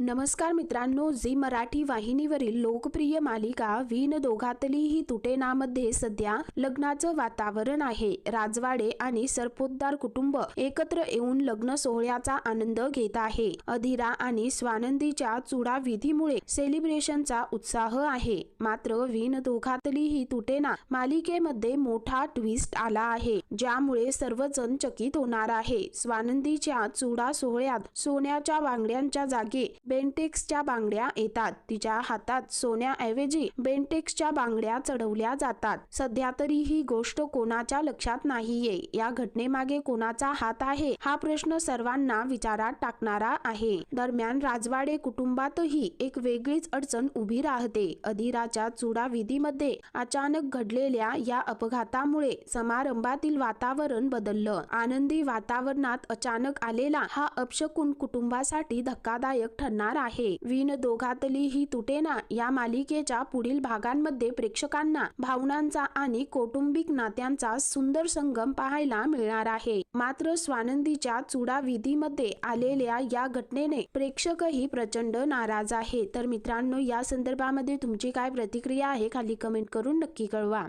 नमस्कार मित्रांनो झी मराठी वाहिनीवरील लोकप्रिय मालिका वीण दोघातली ही तुटेनामध्ये सध्या लग्नाचं वातावरण आहे. राजवाडे आणि सरपोतदार कुटुंब एकत्र येऊन लग्न सोहळ्याचा आनंद घेत आहे. अधिरा आणि स्वानंदीच्या चुडा विधीमुळे सेलिब्रेशनचा उत्साह आहे. मात्र वीण दोघातली ही तुटेना मालिकेमध्ये मोठा ट्विस्ट आला आहे ज्यामुळे सर्वजण चकित होणार आहे. स्वानंदीच्या चुडा सोहळ्यात सोन्याच्या बांगड्यांच्या जागे बेंटेक्सच्या बांगड्या येतात. तिच्या हातात सोन्याऐवजी बेंटेक्सच्या बांगड्या चढवल्या जातात. सध्या तरी ही गोष्ट कोणाच्या लक्षात नाहीये. या घटनेमागे कोणाचा हात आहे? हा प्रश्न सर्वांना विचारात टाकणारा आहे. दरम्यान राजवाडे कुटुंबातही एक वेगळीच अडचण उभी राहते. अधिराच्या चुडा विधीमध्ये अचानक घडलेल्या या अपघातामुळे समारंभातील वातावरण बदललं. आनंदी वातावरणात अचानक आलेला हा अपशकुन कुटुंबासाठी धक्कादायक ठरणार आहे. विण दोघातली ही तुटेना या मालिकेच्या पुढील भागांमध्ये प्रेक्षकांना भावनांचा आणि कौटुंबिक नात्यांचा सुंदर संगम पाहायला मिळणार आहे. मात्र स्वानंदीच्या चुडा विधीमध्ये आलेल्या या घटनेने प्रेक्षकही प्रचंड नाराज आहे. तर मित्रांनो या संदर्भामध्ये तुमची काय प्रतिक्रिया आहे खाली कमेंट करून नक्की कळवा.